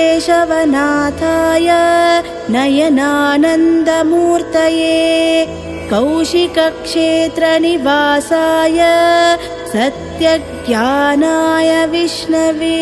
केशवनाथाय नयनानन्दमूर्तये कौशिकक्षेत्रनिवासाय सत्यज्ञानाय विष्णवे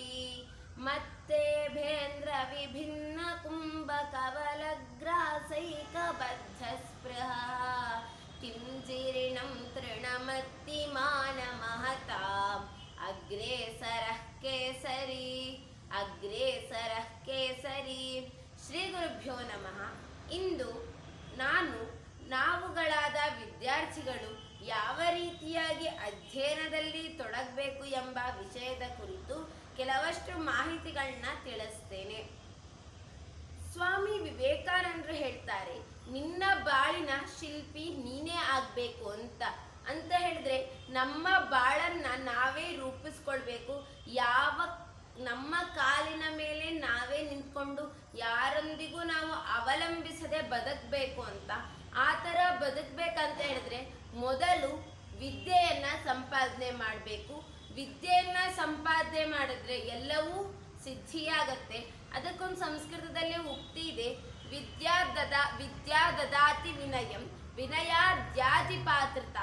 ಕವಿ. ಮತ್ತೆ ಭೇಂದ್ರ ವಿಭಿನ್ನ ಕುಂಭ ಕವಲಗ್ರಾಸೈಕ ಬದ್ಧ ಸ್ಪೃಹ. ಕಿಂಜೀರ್ಣಂ ತೃಣಮತ್ತಿ ಮಾನ ಮಹತಾ. ಅಗ್ರೇಸರ ಕೇಸರಿ. ಅಗ್ರೇಸರ ಕೇಸರಿ. ಶ್ರೀ ಗುರುಭ್ಯೋ ನಮಃ. ಇಂದು ನಾನು ನಾವುಗಳಾದ ವಿದ್ಯಾರ್ಥಿಗಳು ಯಾವ ರೀತಿಯಾಗಿ ಅಧ್ಯಯನದಲ್ಲಿ ತೊಡಗಬೇಕು ಎಂಬ ವಿಷಯದ ಕುರಿತು ಕೆಲವಷ್ಟು ಮಾಹಿತಿಗಳನ್ನ ತಿಳಿಸ್ತೇನೆ. ಸ್ವಾಮಿ ವಿವೇಕಾನಂದರು ಹೇಳ್ತಾರೆ, ನಿನ್ನ ಬಾಳಿನ ಶಿಲ್ಪಿ ನೀನೇ ಆಗ್ಬೇಕು ಅಂತ. ಅಂತ ಹೇಳಿದ್ರೆ ನಮ್ಮ ಬಾಳನ್ನ ನಾವೇ ರೂಪಿಸ್ಕೊಳ್ಬೇಕು. ಯಾವ, ನಮ್ಮ ಕಾಲಿನ ಮೇಲೆ ನಾವೇ ನಿಂತ್ಕೊಂಡು ಯಾರೊಂದಿಗೂ ನಾವು ಅವಲಂಬಿಸದೆ ಬದುಕಬೇಕು ಅಂತ. ಆ ಥರ ಬದುಕಬೇಕಂತ ಹೇಳಿದ್ರೆ ಮೊದಲು ವಿದ್ಯೆಯನ್ನ ಸಂಪಾದನೆ ಮಾಡಬೇಕು. ವಿದ್ಯೆಯನ್ನ ಸಂಪಾದನೆ ಮಾಡಿದ್ರೆ ಎಲ್ಲವೂ ಸಿದ್ಧಿಯಾಗತ್ತೆ. ಅದಕ್ಕೊಂದು ಸಂಸ್ಕೃತದಲ್ಲಿ ಉಕ್ತಿ ಇದೆ. ವಿದ್ಯಾ ದದ ವಿದ್ಯಾ ದದಾತಿ ವಿನಯಂ ವಿನಯಾದ್ಯಾತಿ ಪಾತ್ರತ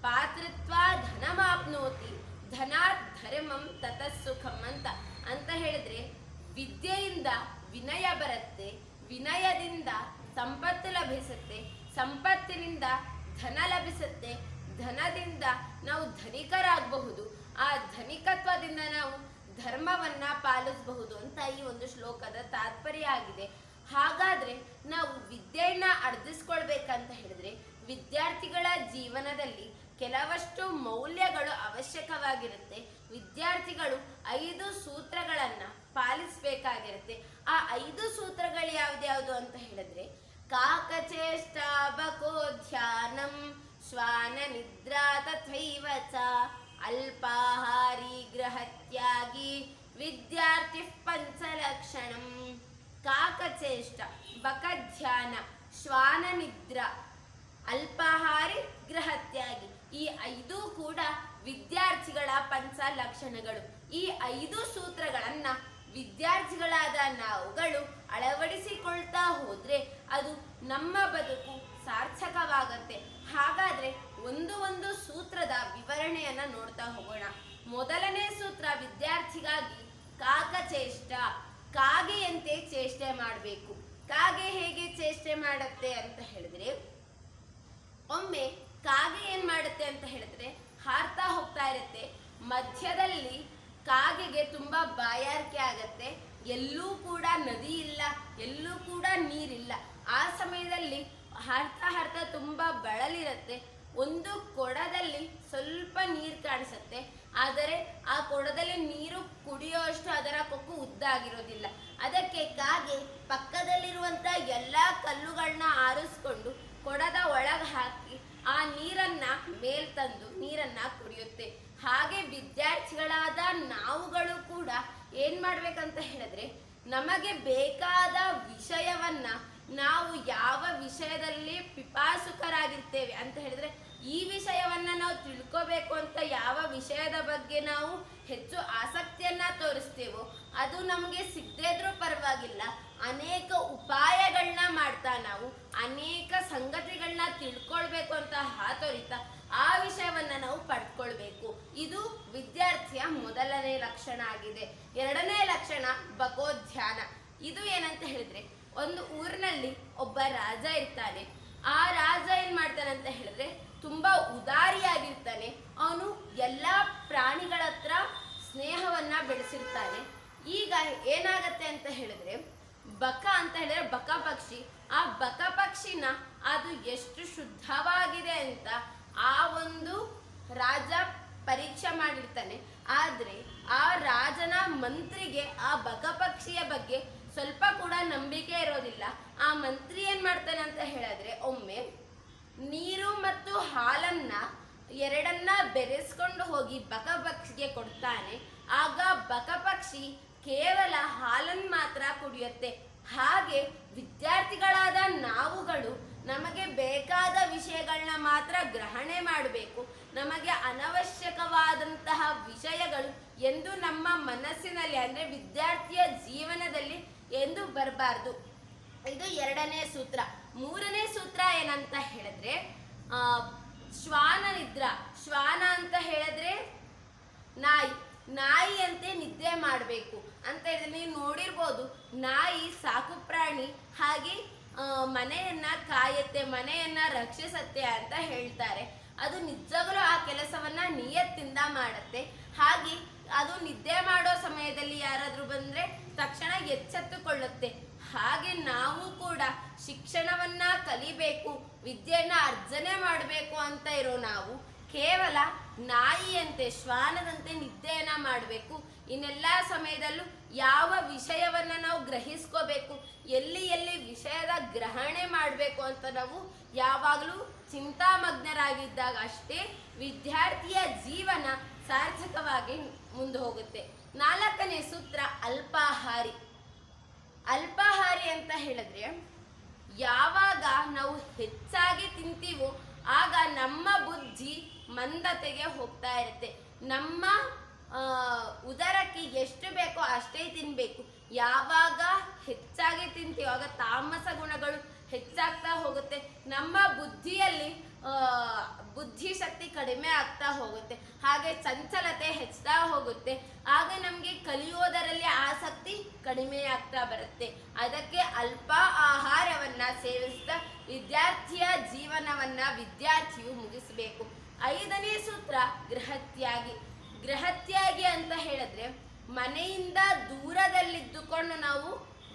ಪಾತ್ರತ್ವ ಧನಮಾಪ್ನೋತಿ ಧನಾತ್ ಧರ್ಮಂ ತತ ಸುಖಂ ಅಂತ. ಅಂತ ಹೇಳಿದ್ರೆ ವಿದ್ಯೆಯಿಂದ ವಿನಯ ಬರುತ್ತೆ, ವಿನಯದಿಂದ ಸಂಪತ್ತು ಲಭಿಸುತ್ತೆ, ಸಂಪತ್ತಿನಿಂದ ಧನ ಲಭಿಸುತ್ತೆ, ಧನದಿಂದ ನಾವು ಧನಿಕರಾಗಬಹುದು. ಆ ಧನಿಕತ್ವದಿಂದ ನಾವು ಧರ್ಮವನ್ನ ಪಾಲಿಸಬಹುದು ಅಂತ ಈ ಒಂದು ಶ್ಲೋಕದ ತಾತ್ಪರ್ಯ ಆಗಿದೆ. ಹಾಗಾದ್ರೆ ನಾವು ವಿದ್ಯೆಯನ್ನ ಅರ್ಧಿಸ್ಕೊಳ್ಬೇಕಂತ ಹೇಳಿದ್ರೆ ವಿದ್ಯಾರ್ಥಿಗಳ ಜೀವನದಲ್ಲಿ ಕೆಲವಷ್ಟು ಮೌಲ್ಯಗಳು ಅವಶ್ಯಕವಾಗಿರುತ್ತೆ. ವಿದ್ಯಾರ್ಥಿಗಳು ಐದು ಸೂತ್ರಗಳನ್ನ ಪಾಲಿಸಬೇಕಾಗಿರುತ್ತೆ. ಆ ಐದು ಸೂತ್ರಗಳು ಯಾವ್ದ್ಯಾವ್ದು ಅಂತ ಹೇಳಿದ್ರೆ ಕಾಕಚೇಷ್ಟ ಬಕೋ ಧ್ಯಾನಂ ಶ್ವಾನ ನಿದ್ರಾ ತಥೈವಚ ಅಲ್ಪಾಹಾರಿ ಗೃಹತ್ಯಾಗಿ ವಿದ್ಯಾರ್ಥಿ ಪಂಚಲಕ್ಷಣಂ. ಕಾಕಚೇಷ್ಟ ಬಕಧ್ಯಾನ ಶ್ವಾನ ನಿದ್ರ ಅಲ್ಪಾಹಾರಿ ಗೃಹತ್ಯಾಗಿ ಈ ಐದು ಕೂಡ ವಿದ್ಯಾರ್ಥಿಗಳ ಪಂಚ ಲಕ್ಷಣಗಳು ಈ ಐದು ಸೂತ್ರಗಳನ್ನ ವಿದ್ಯಾರ್ಥಿಗಳಾದ ನಾವುಗಳು ಅಳವಡಿಸಿಕೊಳ್ತಾ ಹೋದ್ರೆ ಅದು ನಮ್ಮ ಬದುಕು ಸಾರ್ಥಕವಾಗತ್ತೆ. ಹಾಗಾದ್ರೆ ಒಂದು ಒಂದು ಸೂತ್ರದ ವಿವರಣೆಯನ್ನ ನೋಡ್ತಾ ಹೋಗೋಣ. ಮೊದಲನೇ ಸೂತ್ರ, ವಿದ್ಯಾರ್ಥಿಗಾಗಿ ಕಾಕಚೇಷ್ಟ ಕಾಗೆಯಂತೆ ಚೇಷ್ಟೆ ಮಾಡಬೇಕು. ಕಾಗೆ ಹೇಗೆ ಚೇಷ್ಟೆ ಮಾಡುತ್ತೆ ಅಂತ ಹೇಳಿದ್ರೆ, ಒಮ್ಮೆ ಕಾಗೆ ಏನ್ ಮಾಡುತ್ತೆ ಅಂತ ಹೇಳಿದ್ರೆ, ಹಾರ್ತಾ ಹೋಗ್ತಾ ಇರುತ್ತೆ. ಮಧ್ಯದಲ್ಲಿ ಕಾಗೆಗೆ ತುಂಬಾ ಬಾಯಾರಿಕೆ ಆಗತ್ತೆ. ಎಲ್ಲೂ ಕೂಡ ನದಿ ಇಲ್ಲ, ಎಲ್ಲೂ ಕೂಡ ನೀರಿಲ್ಲ. ಆ ಸಮಯದಲ್ಲಿ ಹಾರ್ತಾ ಹಾರ್ತಾ ತುಂಬಾ ಬಳಲಿರುತ್ತೆ. ಒಂದು ಕೊಡದಲ್ಲಿ ಸ್ವಲ್ಪ ನೀರು ಕಾಣಿಸುತ್ತೆ. ಆದರೆ ಆ ಕೊಡದಲ್ಲಿ ನೀರು ಕುಡಿಯುವಷ್ಟು ಅದರ ಕೊಕ್ಕು ಉದ್ದ ಆಗಿರೋದಿಲ್ಲ. ಅದಕ್ಕೆ ಕಾಗೆ ಪಕ್ಕದಲ್ಲಿರುವಂತ ಎಲ್ಲ ಕಲ್ಲುಗಳನ್ನ ಆರಿಸ್ಕೊಂಡು ಕೊಡದ ಒಳಗೆ ಹಾಕಿ ಆ ನೀರನ್ನ ಮೇಲ್ ತಂದು ನೀರನ್ನ ಕುಡಿಯುತ್ತೆ. ಹಾಗೆ ವಿದ್ಯಾರ್ಥಿಗಳಾದ ನಾವುಗಳು ಕೂಡ ಏನ್ ಮಾಡ್ಬೇಕಂತ ಹೇಳಿದ್ರೆ, ನಮಗೆ ಬೇಕಾದ ವಿಷಯವನ್ನ ನಾವು ಯಾವ ವಿಷಯದಲ್ಲಿ ಪಿಪಾಸುಕರಾಗಿರ್ತೇವೆ ಅಂತ ಹೇಳಿದ್ರೆ, ಈ ವಿಷಯವನ್ನ ನಾವು ತಿಳ್ಕೋಬೇಕು ಅಂತ ಯಾವ ವಿಷಯದ ಬಗ್ಗೆ ನಾವು ಹೆಚ್ಚು ಆಸಕ್ತಿಯನ್ನ ತೋರಿಸ್ತೇವೋ, ಅದು ನಮಗೆ ಸಿಗದೇ ಇದ್ರೂ ಪರವಾಗಿಲ್ಲ. ಅನೇಕ ಉಪಾಯಗಳನ್ನ ಮಾಡ್ತಾ ನಾವು, ಅನೇಕ ಸಂಗತಿಗಳನ್ನ ತಿಳ್ಕೊಳ್ಬೇಕು ಅಂತ ಹಾತೊರಿತಾ ಆ ವಿಷಯವನ್ನ ನಾವು ಪಡ್ಕೊಳ್ಬೇಕು. ಇದು ವಿದ್ಯಾರ್ಥಿಯ ಮೊದಲನೇ ಲಕ್ಷಣ ಆಗಿದೆ. ಎರಡನೇ ಲಕ್ಷಣ ಭಗೋಧ್ಯಾನ ಇದು ಏನಂತ ಹೇಳಿದ್ರೆ ಒಂದು ಊರಿನಲ್ಲಿ ಒಬ್ಬ ರಾಜ ಇರ್ತಾನೆ. ಆ ರಾಜ ಏನು ಮಾಡ್ತಾನೆ ಅಂತ ಹೇಳಿದ್ರೆ ತುಂಬಾ ಉದಾರಿಯಾಗಿರ್ತಾನೆ. ಅವನು ಎಲ್ಲ ಪ್ರಾಣಿಗಳ ಹತ್ರ ಸ್ನೇಹವನ್ನು ಬೆಳೆಸಿರ್ತಾನೆ. ಈಗ ಏನಾಗತ್ತೆ ಅಂತ ಹೇಳಿದ್ರೆ ಬಕ ಅಂತ ಹೇಳಿದ್ರೆ ಬಕ ಪಕ್ಷಿ. ಆ ಬಕ ಪಕ್ಷಿನ ಅದು ಎಷ್ಟು ಶುದ್ಧವಾಗಿದೆ ಅಂತ ಆ ಒಂದು ರಾಜ ಪರೀಕ್ಷೆ ಮಾಡಿರ್ತಾನೆ. ಆದರೆ ಆ ರಾಜನ ಮಂತ್ರಿಗೆ ಆ ಬಕ ಪಕ್ಷಿಯ ಬಗ್ಗೆ ಸ್ವಲ್ಪ ಕೂಡ ನಂಬಿಕೆ ಇರೋದಿಲ್ಲ. ಆ ಮಂತ್ರಿ ಏನ್ ಮಾಡ್ತಾನೆ ಅಂತ ಹೇಳಿದ್ರೆ, ಒಮ್ಮೆ ನೀರು ಮತ್ತು ಹಾಲನ್ನ ಎರಡನ್ನ ಬೆರೆಸ್ಕೊಂಡು ಹೋಗಿ ಬಕಪಕ್ಷಿಗೆ ಕೊಡ್ತಾನೆ. ಆಗ ಬಕಪಕ್ಷಿ ಕೇವಲ ಹಾಲನ್ನು ಮಾತ್ರ ಕುಡಿಯುತ್ತೆ. ಹಾಗೆ ವಿದ್ಯಾರ್ಥಿಗಳಾದ ನಾವುಗಳು ನಮಗೆ ಬೇಕಾದ ವಿಷಯಗಳನ್ನ ಮಾತ್ರ ಗ್ರಹಣೆ ಮಾಡಬೇಕು. ನಮಗೆ ಅನವಶ್ಯಕವಾದಂತಹ ವಿಷಯಗಳು ಎಂದು ನಮ್ಮ ಮನಸ್ಸಿನಲ್ಲಿ, ಅಂದರೆ ವಿದ್ಯಾರ್ಥಿಯ ಜೀವನದಲ್ಲಿ ಎಂದು ಬರಬಾರ್ದು. ಇದು ಎರಡನೇ ಸೂತ್ರ. ಮೂರನೇ ಸೂತ್ರ ಏನಂತ ಹೇಳಿದ್ರೆ ಶ್ವಾನ ನಿದ್ರ. ಶ್ವಾನ ಅಂತ ಹೇಳಿದ್ರೆ ನಾಯಿ. ನಾಯಿಯಂತೆ ನಿದ್ದೆ ಮಾಡಬೇಕು. ಅಂತ ಹೇಳಿದ್ರೆ ನೀವು ನೋಡಿರ್ಬೋದು, ನಾಯಿ ಸಾಕು ಪ್ರಾಣಿ, ಹಾಗೆ ಮನೆಯನ್ನ ಕಾಯತ್ತೆ, ಮನೆಯನ್ನ ರಕ್ಷಿಸತ್ತೆ ಅಂತ ಹೇಳ್ತಾರೆ. ಅದು ನಿಜವಾಗಲೂ ಆ ಕೆಲಸವನ್ನ ನಿಯತ್ತಿಂದ ಮಾಡುತ್ತೆ. ಹಾಗೆ ಅದು ನಿದ್ದೆ ಮಾಡೋ ಸಮಯದಲ್ಲಿ ಯಾರಾದರೂ ಬಂದ್ರೆ ತಕ್ಷಣ ಎಚ್ಚೆತ್ತುಕೊಳ್ಳುತ್ತೆ. ಹಾಗೆ ನಾವು ಕೂಡ ಶಿಕ್ಷಣವನ್ನ ಕಲಿಬೇಕು, ವಿದ್ಯೆಯನ್ನ ಅರ್ಜನೆ ಮಾಡಬೇಕು ಅಂತ ಇರೋ ನಾವು, ಕೇವಲ ನಾಯಿಯಂತೆ, ಶ್ವಾನದಂತೆ ನಿದ್ದೆಯನ್ನ ಮಾಡಬೇಕು. ಇನ್ನೆಲ್ಲ ಸಮಯದಲ್ಲೂ ಯಾವ ವಿಷಯವನ್ನ ನಾವು ಗ್ರಹಿಸ್ಕೋಬೇಕು, ಎಲ್ಲಿ ಎಲ್ಲಿ ವಿಷಯದ ಗ್ರಹಣೆ ಮಾಡಬೇಕು ಅಂತ ನಾವು ಯಾವಾಗಲೂ ಚಿಂತಾಮಗ್ನರಾಗಿದ್ದಾಗ ಅಷ್ಟೇ ವಿದ್ಯಾರ್ಥಿಯ ಜೀವನ ಸಾರ್ಥಕವಾಗಿ ಮುಂದೆ ಹೋಗುತ್ತೆ. ನಾಲ್ಕನೇ ಸೂತ್ರ ಅಲ್ಪಾಹಾರಿ. ಅಲ್ಪಾಹಾರಿ ಅಂತ ಹೇಳಿದ್ರೆ, ಯಾವಾಗ ನಾವು ಹೆಚ್ಚಾಗಿ ತಿಂತೀವೋ ಆಗ ನಮ್ಮ ಬುದ್ಧಿ ಮಂದತೆಗೆ ಹೋಗ್ತಾ ಇರುತ್ತೆ. ನಮ್ಮ ಉದರಕ್ಕೆ ಎಷ್ಟು ಬೇಕೋ ಅಷ್ಟೇ ತಿನ್ಬೇಕು. ಯಾವಾಗ ಹೆಚ್ಚಾಗಿ ತಿಂತೀವೋ ಆಗ ತಾಮಸ ಗುಣಗಳು ಹೆಚ್ಚಾಗ್ತಾ ಹೋಗುತ್ತೆ. ನಮ್ಮ ಬುದ್ಧಿಯಲ್ಲಿ ಬುದ್ಧಿಶಕ್ತಿ ಕಡಿಮೆ ಆಗ್ತಾ ಹೋಗುತ್ತೆ, ಹಾಗೆ ಚಂಚಲತೆ ಹೆಚ್ಚುತ್ತಾ ಹೋಗುತ್ತೆ, ಆಗ ನಮಗೆ ಕಲಿಯೋದರಲ್ಲಿ ಆಸಕ್ತಿ ಕಡಿಮೆ ಆಗ್ತಾ ಬರುತ್ತೆ. ಅದಕ್ಕೆ ಅಲ್ಪ ಆಹಾರವನ್ನು ಸೇವಿಸ್ತಾ ವಿದ್ಯಾರ್ಥಿಯ ಜೀವನವನ್ನು ವಿದ್ಯಾರ್ಥಿಯು ಮುಗಿಸಬೇಕು. ಐದನೇ ಸೂತ್ರ ಗೃಹತ್ಯಾಗಿ. ಗೃಹತ್ಯಾಗಿ ಅಂತ ಹೇಳಿದ್ರೆ, ಮನೆಯಿಂದ ದೂರದಲ್ಲಿದ್ದುಕೊಂಡು ನಾವು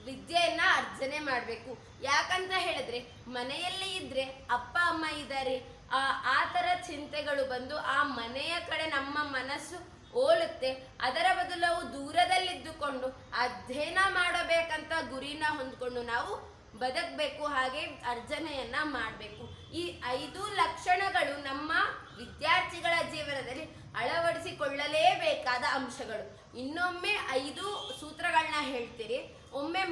ವಿದ್ಯೆಯನ್ನ ಅರ್ಜನೆ ಮಾಡಬೇಕು. ಯಾಕಂತ ಹೇಳಿದ್ರೆ, ಮನೆಯಲ್ಲಿ ಇದ್ರೆ ಅಪ್ಪ, ಅಮ್ಮ ಇದ್ದಾರೆ ಆ ಥರ ಚಿಂತೆಗಳು ಬಂದು ಆ ಮನೆಯ ಕಡೆ ನಮ್ಮ ಮನಸ್ಸು ಓಲುತ್ತೆ. ಅದರ ಬದಲು ಅವು ದೂರದಲ್ಲಿದ್ದುಕೊಂಡು ಅಧ್ಯಯನ ಮಾಡಬೇಕಂತ ಗುರಿನ ಹೊಂದ್ಕೊಂಡು ನಾವು ಬದುಕಬೇಕು, ಹಾಗೆ ಅರ್ಜನೆಯನ್ನ ಮಾಡಬೇಕು. ಈ ಐದು ಲಕ್ಷಣಗಳು ನಮ್ಮ ವಿದ್ಯಾರ್ಥಿಗಳ ಜೀವನದಲ್ಲಿ ಅಳವಡಿಸಿಕೊಳ್ಳಲೇಬೇಕಾದ ಅಂಶಗಳು. ಇನ್ನೊಮ್ಮೆ ಐದು ಸೂತ್ರಗಳನ್ನ ಹೇಳ್ತೀರಿ. ಒಮ್ಮೆ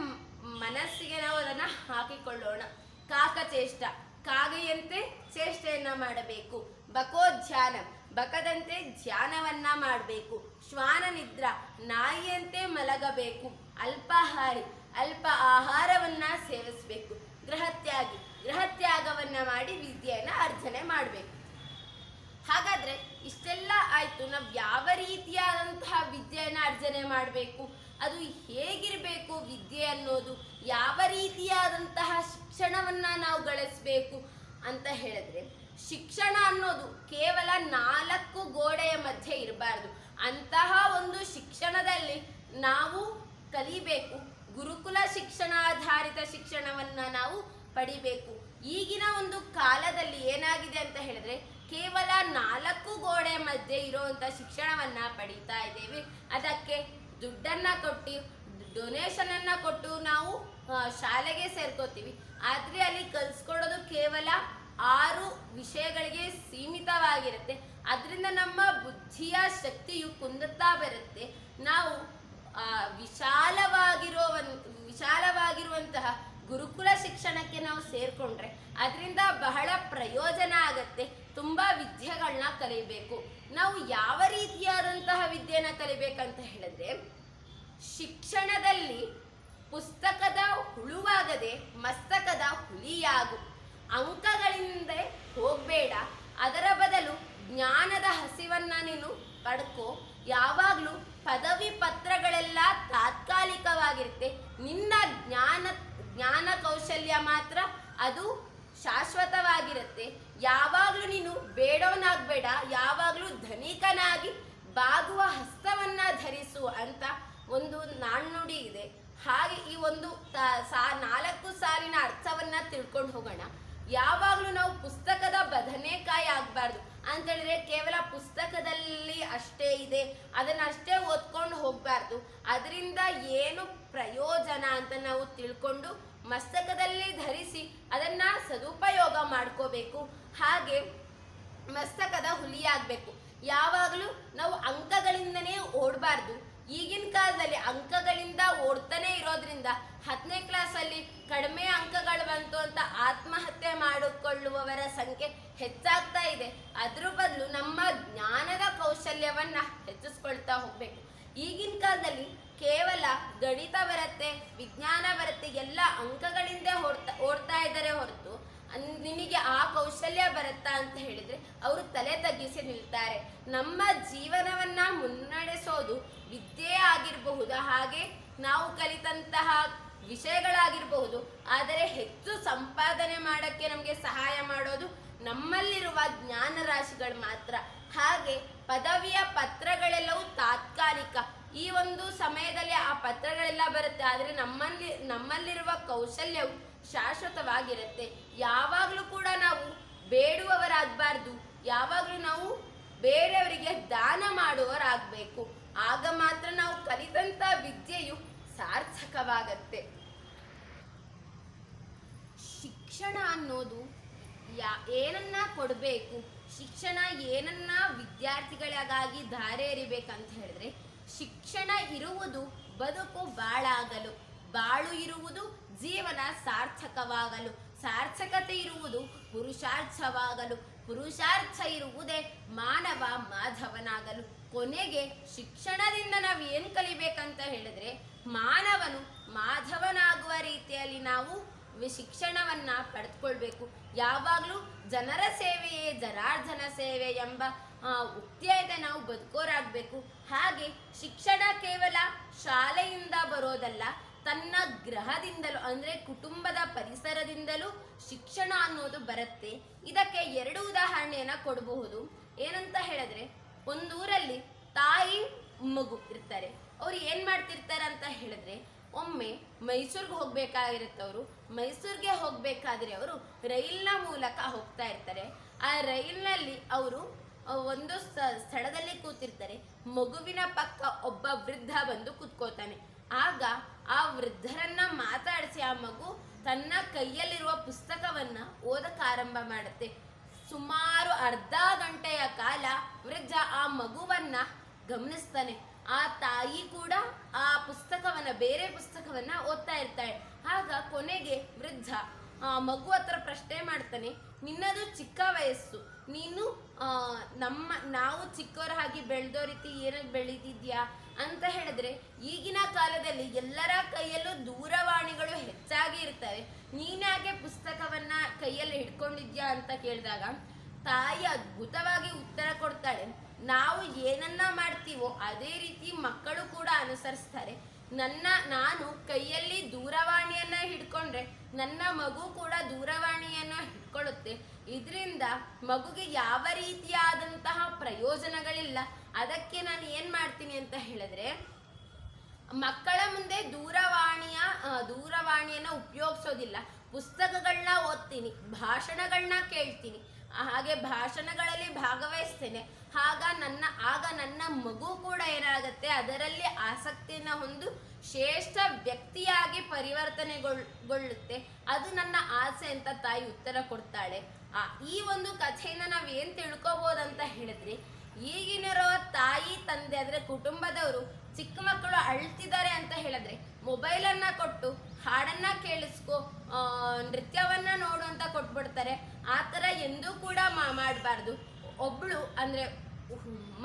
ಮನಸ್ಸಿಗೆ ನಾವು ಅದನ್ನ ಹಾಕಿಕೊಳ್ಳೋಣ. ಕಾಕಚೇಷ್ಟ. ಕಾಗೆಯಂತೆ ಚೇಷ್ಟೆಯನ್ನ ಮಾಡಬೇಕು. ಬಕೋಧ್ಯಾನ ಬಕದಂತೆ ಧ್ಯಾನವನ್ನ ಮಾಡಬೇಕು. ಶ್ವಾನ ನಿದ್ರ ನಾಯಿಯಂತೆ ಮಲಗಬೇಕು. ಅಲ್ಪಾಹಾರಿ, ಅಲ್ಪ ಆಹಾರವನ್ನ ಸೇವಿಸಬೇಕು. ಗೃಹತ್ಯಾಗಿ, ಗೃಹತ್ಯಾಗವನ್ನ ಮಾಡಿ ವಿದ್ಯೆಯನ್ನ ಅರ್ಜನೆ ಮಾಡಬೇಕು. ಹಾಗಾದ್ರೆ ಇಷ್ಟೆಲ್ಲ ಆಯ್ತು. ನಾವು ಯಾವ ರೀತಿಯಾದಂತಹ ವಿದ್ಯೆಯನ್ನ ಅರ್ಜನೆ ಮಾಡಬೇಕು? ಅದು ಹೇಗಿರಬೇಕು ವಿದ್ಯೆ ಅನ್ನೋದು? ಯಾವ ರೀತಿಯಾದಂತಹ ಶಿಕ್ಷಣವನ್ನ ನಾವು ಗಳಿಸ್ಬೇಕು ಅಂತ ಹೇಳಿದ್ರೆ, ಶಿಕ್ಷಣ ಅನ್ನೋದು ಕೇವಲ ನಾಲ್ಕು ಗೋಡೆಯ ಮಧ್ಯೆ ಇರಬಾರ್ದು. ಅಂತಹ ಒಂದು ಶಿಕ್ಷಣದಲ್ಲಿ ನಾವು ಕಲಿಬೇಕು, ಗುರುಕುಲ ಶಿಕ್ಷಣಾಧಾರಿತ ಶಿಕ್ಷಣವನ್ನ ನಾವು ಪಡಿಬೇಕು. ಈಗಿನ ಒಂದು ಕಾಲದಲ್ಲಿ ಏನಾಗಿದೆ ಅಂತ ಹೇಳಿದ್ರೆ, ಕೇವಲ ನಾಲ್ಕು ಗೋಡೆ ಮಧ್ಯೆ ಇರುವಂತ ಶಿಕ್ಷಣವನ್ನ ಪಡೀತಾ ಇದ್ದೇವೆ. ಅದಕ್ಕೆ ದುಡ್ಡನ್ನ ಕೊಟ್ಟು ಅನ್ನ ಕೊಟ್ಟು ನಾವು ಶಾಲೆಗೆ ಸೇರ್ಕೋತೀವಿ. ಆದ್ರೆ ಅಲ್ಲಿ ಕಲ್ಸ್ಕೊಡೋದು ಕೇವಲ ಆರು ವಿಷಯಗಳಿಗೆ ಸೀಮಿತವಾಗಿರುತ್ತೆ. ಅದರಿಂದ ನಮ್ಮ ಬುದ್ಧಿಯ ಶಕ್ತಿಯು ಕುಂದುತ್ತಾ ಬರುತ್ತೆ. ನಾವು ವಿಶಾಲವಾಗಿರೋ ವಿಶಾಲವಾಗಿರುವಂತಹ ಗುರುಕುಲ ಶಿಕ್ಷಣಕ್ಕೆ ನಾವು ಸೇರ್ಕೊಂಡ್ರೆ ಅದರಿಂದ ಬಹಳ ಪ್ರಯೋಜನ ಆಗತ್ತೆ. ತುಂಬಾ ವಿದ್ಯೆಗಳನ್ನ ಕಲಿಬೇಕು. ನಾವು ಯಾವ ರೀತಿಯಾದಂತಹ ವಿದ್ಯೆನ ಕಲಿಬೇಕಂತ ಹೇಳಿದ್ರೆ, ಶಿಕ್ಷಣದಲ್ಲಿ ಪುಸ್ತಕದ ಹುಳುವಾಗದೆ ಮಸ್ತಕದ ಹುಲಿಯಾಗು. ಅಂಕಗಳಿಂದ ಹೋಗಬೇಡ, ಅದರ ಬದಲು ಜ್ಞಾನದ ಹಸಿವನ್ನ ನೀನು ಪಡ್ಕೋ. ಯಾವಾಗಲೂ ಪದವಿ ಪತ್ರಗಳೆಲ್ಲ ತಾತ್ಕಾಲಿಕವಾಗಿರುತ್ತೆ. ನಿನ್ನ ಜ್ಞಾನ ಜ್ಞಾನ ಕೌಶಲ್ಯ ಮಾತ್ರ ಅದು ಶಾಶ್ವತವಾಗಿರುತ್ತೆ. ಯಾವಾಗಲೂ ನೀನು ಬೇಡವನಾಗಬೇಡ, ಯಾವಾಗಲೂ ಧನಿಕನಾಗಿ ಬಾಗುವ ಹಸ್ತವನ್ನ ಧರಿಸು ಅಂತ ಒಂದು ನಾಣ್ಣುಡಿ ಇದೆ. ಹಾಗೆ ಈ ಒಂದು ಸಾ, ನಾಲ್ಕು ಸಾಲಿನ ಅರ್ಥವನ್ನ ತಿಳ್ಕೊಂಡು ಹೋಗೋಣ. ಯಾವಾಗಲೂ ನಾವು ಪುಸ್ತಕದ ಬದನೆಕಾಯಿ ಆಗಬಾರ್ದು. ಅಂತ ಹೇಳಿದ್ರೆ ಕೇವಲ ಪುಸ್ತಕದಲ್ಲಿ ಅಷ್ಟೇ ಇದೆ. ಅದನ್ನ ಅಷ್ಟೇ ಓದ್ಕೊಂಡು ಹೋಗಬಾರ್ದು. ಅದರಿಂದ ಏನು ಪ್ರಯೋಜನ ಅಂತ ನಾವು ತಿಳ್ಕೊಂಡು ಮಸ್ತಕದಲ್ಲಿ ಧರಿಸಿ ಅದನ್ನ ಸದುಪಯೋಗ ಮಾಡ್ಕೋಬೇಕು. ಹಾಗೆ ಮಸ್ತಕದ ಹುಲಿಯಾಗಬೇಕು. ಯಾವಾಗಲೂ ನಾವು ಅಂಕಗಳಿಂದನೇ ಓಡಬಾರ್ದು ಈಗಿನ ಕಾಲದಲ್ಲಿ ಅಂಕಗಳಿಂದ ಓಡ್ತಾನೆ ಇರೋದ್ರಿಂದ ಹತ್ತನೇ ಕ್ಲಾಸಲ್ಲಿ ಕಡಿಮೆ ಅಂಕಗಳು ಬಂತು ಅಂತ ಆತ್ಮಹತ್ಯೆ ಮಾಡಿಕೊಳ್ಳುವವರ ಸಂಖ್ಯೆ ಹೆಚ್ಚಾಗ್ತಾ ಇದೆ. ಅದ್ರ ಬದಲು ನಮ್ಮ ಜ್ಞಾನದ ಕೌಶಲ್ಯವನ್ನು ಹೆಚ್ಚಿಸ್ಕೊಳ್ತಾ ಹೋಗ್ಬೇಕು. ಈಗಿನ ಕಾಲದಲ್ಲಿ ಕೇವಲ ಗಣಿತ ಬರುತ್ತೆ, ವಿಜ್ಞಾನ ಬರುತ್ತೆ, ಎಲ್ಲ ಅಂಕಗಳಿಂದ ಓಡ್ತಾ ಓಡ್ತಾ ಇದ್ದಾರೆ ಹೊರತು ನಿಮಗೆ ಆ ಕೌಶಲ್ಯ ಬರುತ್ತಾ ಅಂತ ಹೇಳಿದ್ರೆ ಅವರು ತಲೆ ತಗ್ಗಿಸಿ ನಿಲ್ತಾರೆ. ನಮ್ಮ ಜೀವನವನ್ನ ಮುನ್ನಡೆಸೋದು ವಿದ್ಯೆ ಆಗಿರಬಹುದು. ಹಾಗೆ ನಾವು ಕಲಿತಂತಹ ವಿಷಯಗಳಾಗಿರಬಹುದು, ಆದರೆ ಹೆಚ್ಚು ಸಂಪಾದನೆ ಮಾಡೋಕ್ಕೆ ನಮಗೆ ಸಹಾಯ ಮಾಡೋದು ನಮ್ಮಲ್ಲಿರುವ ಜ್ಞಾನ ರಾಶಿಗಳು ಮಾತ್ರ. ಹಾಗೆ ಪದವಿಯ ಪತ್ರಗಳೆಲ್ಲವೂ ತಾತ್ಕಾಲಿಕ. ಈ ಒಂದು ಸಮಯದಲ್ಲಿ ಆ ಪತ್ರಗಳೆಲ್ಲ ಬರುತ್ತೆ, ಆದರೆ ನಮ್ಮಲ್ಲಿ, ನಮ್ಮಲ್ಲಿರುವ ಕೌಶಲ್ಯವು ಶಾಶ್ವತವಾಗಿರುತ್ತೆ. ಯಾವಾಗಲೂ ಕೂಡ ನಾವು ಬೇಡುವವರಾಗಬಾರ್ದು, ಯಾವಾಗಲೂ ನಾವು ಬೇರೆಯವರಿಗೆ ದಾನ ಮಾಡುವವರಾಗಬೇಕು. ಆಗ ಮಾತ್ರ ನಾವು ಕಲಿತಂತ ವಿದ್ಯೆಯು ಸಾರ್ಥಕವಾಗತ್ತೆ. ಶಿಕ್ಷಣ ಅನ್ನೋದು ಯಾ, ಏನನ್ನ ಕೊಡಬೇಕು, ಶಿಕ್ಷಣ ಏನನ್ನ ವಿದ್ಯಾರ್ಥಿಗಳಿಗಾಗಿ ಧಾರೆ ಎರಿಬೇಕಂತ ಹೇಳಿದ್ರೆ, ಶಿಕ್ಷಣ ಇರುವುದು ಬದುಕು ಬಾಳಾಗಲು, ಬಾಳು ಇರುವುದು ಜೀವನ ಸಾರ್ಥಕವಾಗಲು, ಸಾರ್ಥಕತೆ ಇರುವುದು ಪುರುಷಾರ್ಥವಾಗಲು, ಪುರುಷಾರ್ಥ ಇರುವುದೇ ಮಾನವ ಮಾಧವನಾಗಲು. ಕೊನೆಗೆ ಶಿಕ್ಷಣದಿಂದ ನಾವು ಏನು ಕಲಿಬೇಕಂತ ಹೇಳಿದ್ರೆ ಮಾನವನು ಮಾಧವನಾಗುವ ರೀತಿಯಲ್ಲಿ ನಾವು ಶಿಕ್ಷಣವನ್ನ ಪಡೆದುಕೊಳ್ಬೇಕು. ಯಾವಾಗಲೂ ಜನರ ಸೇವೆಯೇ ಜನಾರ್ಧನ ಸೇವೆ ಎಂಬ ಉಕ್ತಿಯಾದ ನಾವು ಬದುಕೋರಾಗಬೇಕು. ಹಾಗೆ ಶಿಕ್ಷಣ ಕೇವಲ ಶಾಲೆಯಿಂದ ಬರೋದಲ್ಲ, ತನ್ನ ಗ್ರಹದಿಂದಲೂ, ಅಂದರೆ ಕುಟುಂಬದ ಪರಿಸರದಿಂದಲೂ ಶಿಕ್ಷಣ ಅನ್ನೋದು ಬರುತ್ತೆ. ಇದಕ್ಕೆ ಎರಡು ಉದಾಹರಣೆಯನ್ನ ಕೊಡಬಹುದು. ಏನಂತ ಹೇಳಿದ್ರೆ ಒಂದೂರಲ್ಲಿ ತಾಯಿ, ಮಗು ಇರ್ತಾರೆ. ಅವ್ರು ಏನ್ ಮಾಡ್ತಿರ್ತಾರೆ ಅಂತ ಹೇಳಿದ್ರೆ, ಒಮ್ಮೆ ಮೈಸೂರಿಗೆ ಹೋಗ್ಬೇಕಾಗಿರುತ್ತೆ ಅವರು. ಮೈಸೂರಿಗೆ ಹೋಗ್ಬೇಕಾದ್ರೆ ಅವರು ರೈಲ್ನ ಮೂಲಕ ಹೋಗ್ತಾ ಇರ್ತಾರೆ. ಆ ರೈಲ್ನಲ್ಲಿ ಅವರು ಒಂದು ಸ್ಥಳದಲ್ಲಿ ಕೂತಿರ್ತಾರೆ. ಮಗುವಿನ ಪಕ್ಕ ಒಬ್ಬ ವೃದ್ಧ ಬಂದು ಕೂತ್ಕೋತಾನೆ ಆಗ ಆ ವೃದ್ಧರನ್ನ ಮಾತಾಡಿಸಿ ಆ ಮಗು ತನ್ನ ಕೈಯಲ್ಲಿರುವ ಪುಸ್ತಕವನ್ನ ಓದಕ್ಕೆ ಆರಂಭ ಮಾಡುತ್ತೆ. ಸುಮಾರು ಅರ್ಧ ಗಂಟೆಯ ಕಾಲ ವೃದ್ಧ ಆ ಮಗುವನ್ನ ಗಮನಿಸ್ತಾನೆ. ಆ ತಾಯಿ ಕೂಡ ಆ ಪುಸ್ತಕವನ್ನ, ಬೇರೆ ಪುಸ್ತಕವನ್ನ ಓದ್ತಾ ಇರ್ತಾಳೆ. ಆಗ ಕೊನೆಗೆ ವೃದ್ಧ ಆ ಮಗು ಹತ್ರ ಪ್ರಶ್ನೆ ಮಾಡ್ತಾನೆ, ನಿನ್ನದು ಚಿಕ್ಕ ವಯಸ್ಸು. ನೀನು ನಮ್ಮ, ನಾವು ಚಿಕ್ಕವರ ಹಾಗೆ ಬೆಳೆದೋ ರೀತಿ ಏನಕ್ಕೆ ಬೆಳೀತಿದ್ಯಾ ಅಂತ ಹೇಳಿದ್ರೆ ಈಗಿನ ಕಾಲದಲ್ಲಿ ಎಲ್ಲರ ಕೈಯಲ್ಲೂ ದೂರವಾಣಿಗಳು ಹೆಚ್ಚಾಗಿ ಇರ್ತವೆ. ನೀನ್ಯಾಕೆ ಪುಸ್ತಕವನ್ನ ಕೈಯಲ್ಲಿ ಹಿಡ್ಕೊಂಡಿದ್ಯಾ ಅಂತ ಕೇಳಿದಾಗ, ತಾಯಿ ಅದ್ಭುತವಾಗಿ ಉತ್ತರ ಕೊಡ್ತಾಳೆ. ನಾವು ಏನನ್ನ ಮಾಡ್ತೀವೋ ಅದೇ ರೀತಿ ಮಕ್ಕಳು ಕೂಡ ಅನುಸರಿಸ್ತಾರೆ. ನನ್ನ, ನಾನು ಕೈಯಲ್ಲಿ ದೂರವಾಣಿಯನ್ನ ಹಿಡ್ಕೊಂಡ್ರೆ ನನ್ನ ಮಗು ಕೂಡ ದೂರವಾಣಿಯನ್ನು ಹಿಡ್ಕೊಳ್ಳುತ್ತೆ. ಇದರಿಂದ ಮಗುಗೆ ಯಾವ ರೀತಿಯಾದಂತಹ ಪ್ರಯೋಜನಗಳಿಲ್ಲ. ಅದಕ್ಕೆ ನಾನು ಏನ್ ಮಾಡ್ತೀನಿ ಅಂತ ಹೇಳಿದ್ರೆ, ಮಕ್ಕಳ ಮುಂದೆ ದೂರವಾಣಿಯ ದೂರವಾಣಿಯನ್ನ ಉಪಯೋಗಿಸೋದಿಲ್ಲ. ಪುಸ್ತಕಗಳನ್ನ ಓದ್ತೀನಿ ಭಾಷಣಗಳನ್ನ ಕೇಳ್ತೀನಿ, ಹಾಗೆ ಭಾಷಣಗಳಲ್ಲಿ ಭಾಗವಹಿಸ್ತೇನೆ. ಆಗ ನನ್ನ ಆಗ ನನ್ನ ಮಗು ಕೂಡ ಏನಾಗುತ್ತೆ, ಅದರಲ್ಲಿ ಆಸಕ್ತಿಯನ್ನ ಹೊಂದು ಶ್ರೇಷ್ಠ ವ್ಯಕ್ತಿಯಾಗಿ ಪರಿವರ್ತನೆಗೊಳ್ಳುತ್ತೆ ಅದು ನನ್ನ ಆಸೆ ಅಂತ ತಾಯಿ ಉತ್ತರ ಕೊಡ್ತಾಳೆ. ಆ, ಈ ಒಂದು ಕಥೆಯಿಂದ ನಾವು ಏನು ತಿಳ್ಕೊಬೋದಂತ ಹೇಳಿದ್ರೆ ಈಗಿನಿರೋ ತಾಯಿ, ತಂದೆ ಅಂದ್ರೆ ಕುಟುಂಬದವರು ಚಿಕ್ಕ ಮಕ್ಕಳು ಅಳ್ತಿದ್ದಾರೆ ಅಂತ ಹೇಳಿದ್ರೆ ಮೊಬೈಲನ್ನು ಕೊಟ್ಟು, ಹಾಡನ್ನ ಕೇಳಿಸ್ಕೊ ನೃತ್ಯವನ್ನು ನೋಡು ಅಂತ ಕೊಟ್ಬಿಡ್ತಾರೆ. ಆ ಥರ ಎಂದೂ ಕೂಡ ಮಾಡಬಾರ್ದು. ಒಬ್ಬಳು ಅಂದ್ರೆ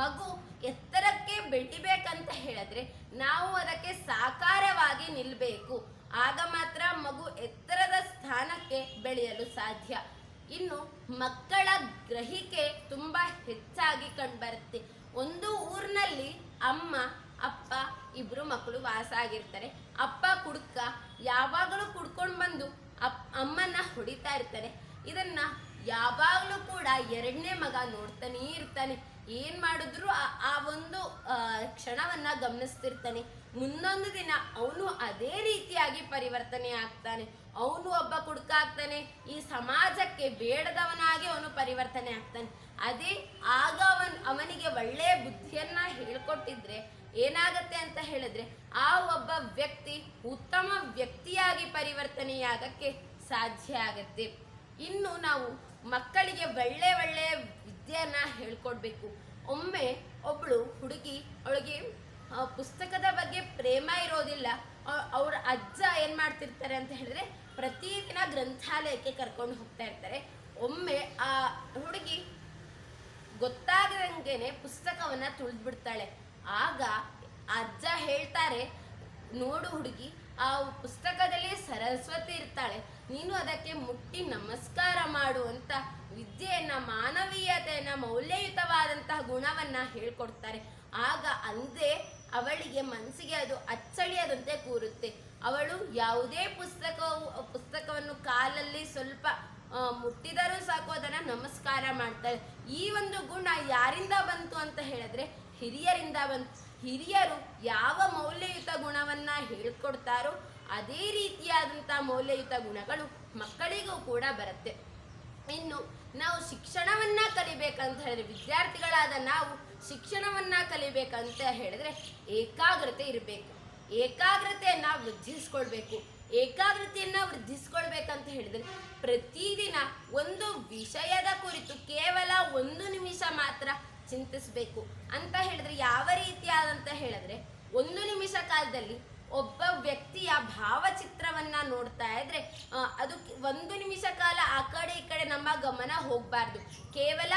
ಮಗು ಎತ್ತರಕ್ಕೆ ಬೆಳಿಬೇಕಂತ ಹೇಳಿದ್ರೆ ನಾವು ಅದಕ್ಕೆ ಸಾಕಾರವಾಗಿ ನಿಲ್ಲಬೇಕು ಆಗ ಮಾತ್ರ ಮಗು ಎತ್ತರದ ಸ್ಥಾನಕ್ಕೆ ಬೆಳೆಯಲು ಸಾಧ್ಯ. ಇನ್ನು ಮಕ್ಕಳ ಗ್ರಹಿಕೆ ತುಂಬಾ ಹೆಚ್ಚಾಗಿ ಕಂಡುಬರುತ್ತೆ. ಒಂದು ಊರಿನಲ್ಲಿ ಅಮ್ಮ, ಅಪ್ಪ ಇಬ್ರು ಮಕ್ಕಳು ವಾಸ ಆಗಿರ್ತಾರೆ. ಅಪ್ಪ ಕುಡ್ಕ ಯಾವಾಗಲೂ ಕುಡ್ಕೊಂಡು ಬಂದು ಅಪ್ ಅಮ್ಮನ ಹೊಡಿತಾ ಇರ್ತಾರೆ. ಇದನ್ನ ಯಾವಾಗಲೂ ಕೂಡ ಎರಡನೇ ಮಗ ನೋಡ್ತಾನೇ ಇರ್ತಾನೆ. ಏನು ಮಾಡಿದ್ರು ಆ- ಒಂದು ಕ್ಷಣವನ್ನ ಗಮನಿಸ್ತಿರ್ತಾನೆ. ಮುಂದೊಂದು ದಿನ ಅವನು ಅದೇ ರೀತಿಯಾಗಿ ಪರಿವರ್ತನೆ ಆಗ್ತಾನೆ. ಅವನು ಒಬ್ಬ ಕುಡ್ಕ ಆಗ್ತಾನೆ ಈ ಸಮಾಜಕ್ಕೆ ಬೇಡದವನಾಗಿ ಅವನು ಪರಿವರ್ತನೆ ಆಗ್ತಾನೆ. ಅದೇ ಆಗ ಅವನ್, ಅವನಿಗೆ ಒಳ್ಳೆಯ ಬುದ್ಧಿಯನ್ನ ಹೇಳ್ಕೊಟ್ಟಿದ್ರೆ ಏನಾಗತ್ತೆ ಅಂತ ಹೇಳಿದ್ರೆ ಆ ಒಬ್ಬ ವ್ಯಕ್ತಿ ಉತ್ತಮ ವ್ಯಕ್ತಿಯಾಗಿ ಪರಿವರ್ತನೆಯಾಗಕ್ಕೆ ಸಾಧ್ಯ ಆಗತ್ತೆ. ಇನ್ನು ನಾವು ಮಕ್ಕಳಿಗೆ ಒಳ್ಳೆ ಒಳ್ಳೆ ವಿದ್ಯೆಯನ್ನ ಹೇಳ್ಕೊಡ್ಬೇಕು. ಒಮ್ಮೆ ಒಬ್ಳು ಹುಡುಗಿ, ಅವಳಿಗೆ ಪುಸ್ತಕದ ಬಗ್ಗೆ ಪ್ರೇಮ ಇರೋದಿಲ್ಲ. ಅವ್ರ ಅಜ್ಜ ಏನು ಮಾಡ್ತಿರ್ತಾರೆ ಅಂತ ಹೇಳಿದ್ರೆ ಪ್ರತಿದಿನ ಗ್ರಂಥಾಲಯಕ್ಕೆ ಕರ್ಕೊಂಡು ಹೋಗ್ತಾ ಇರ್ತಾರೆ. ಒಮ್ಮೆ ಆ ಹುಡುಗಿ ಗೊತ್ತಾಗದಂಗೆನೆ ಪುಸ್ತಕವನ್ನ ತುಳಿದ್ಬಿಡ್ತಾಳೆ. ಆಗ ಅಜ್ಜ ಹೇಳ್ತಾರೆ, ನೋಡು ಹುಡುಗಿ, ಆ ಪುಸ್ತಕದಲ್ಲಿ ಸರಸ್ವತಿ ಇರ್ತಾಳೆ. ನೀನು ಅದಕ್ಕೆ ಮುಟ್ಟಿ ನಮಸ್ಕಾರ ಮಾಡು ಅಂತ ವಿದ್ಯೆಯನ್ನ, ಮಾನವೀಯತೆಯನ್ನ, ಮೌಲ್ಯಯುತವಾದಂತಹ ಗುಣವನ್ನ ಹೇಳ್ಕೊಡ್ತಾರೆ. ಆಗ ಅಂದೇ ಅವಳಿಗೆ ಮನಸ್ಸಿಗೆ ಅದು ಅಚ್ಚಳಿಯದಂತೆ ಕೂರುತ್ತೆ. ಅವಳು ಯಾವುದೇ ಪುಸ್ತಕವು, ಪುಸ್ತಕವನ್ನು ಕಾಲಲ್ಲಿ ಸ್ವಲ್ಪ ಮುಟ್ಟಿದರೂ ಸಾಕು, ಅದನ್ನ ನಮಸ್ಕಾರ ಮಾಡ್ತಾಳೆ. ಈ ಒಂದು ಗುಣ ಯಾರಿಂದ ಬಂತು ಅಂತ ಹೇಳಿದ್ರೆ, ಹಿರಿಯರಿಂದ ಬಂತು. ಹಿರಿಯರು ಯಾವ ಮೌಲ್ಯಯುತ ಗುಣವನ್ನ ಹೇಳ್ಕೊಡ್ತಾರೋ, ಅದೇ ರೀತಿಯಾದಂಥ ಮೌಲ್ಯಯುತ ಗುಣಗಳು ಮಕ್ಕಳಿಗೂ ಕೂಡ ಬರುತ್ತೆ. ಇನ್ನು ನಾವು ಶಿಕ್ಷಣವನ್ನ ಕಲಿಬೇಕಂತ ಹೇಳಿದ್ರೆ, ವಿದ್ಯಾರ್ಥಿಗಳಾದ ನಾವು ಶಿಕ್ಷಣವನ್ನ ಕಲಿಬೇಕಂತ ಹೇಳಿದ್ರೆ ಏಕಾಗ್ರತೆ ಇರಬೇಕು. ಏಕಾಗ್ರತೆಯನ್ನ ವೃದ್ಧಿಸ್ಕೊಳ್ಬೇಕು. ಏಕಾಗ್ರತೆಯನ್ನ ವೃದ್ಧಿಸ್ಕೊಳ್ಬೇಕಂತ ಹೇಳಿದ್ರೆ ಪ್ರತಿದಿನ ಒಂದು ವಿಷಯದ ಕುರಿತು ಕೇವಲ ಒಂದು ನಿಮಿಷ ಮಾತ್ರ ಚಿಂತಿಸಬೇಕು ಅಂತ ಹೇಳಿದ್ರೆ ಯಾವ ರೀತಿಯಾದಂತ ಹೇಳಿದ್ರೆ ಒಂದು ನಿಮಿಷ ಕಾಲದಲ್ಲಿ ಒಬ್ಬ ವ್ಯಕ್ತಿಯ ಭಾವಚಿತ್ರವನ್ನ ನೋಡ್ತಾ ಇದ್ರೆ ಅದು ಒಂದು ನಿಮಿಷ ಕಾಲ ಆ ಕಡೆ ಈ ಕಡೆ ನಮ್ಮ ಗಮನ ಹೋಗಬಾರ್ದು. ಕೇವಲ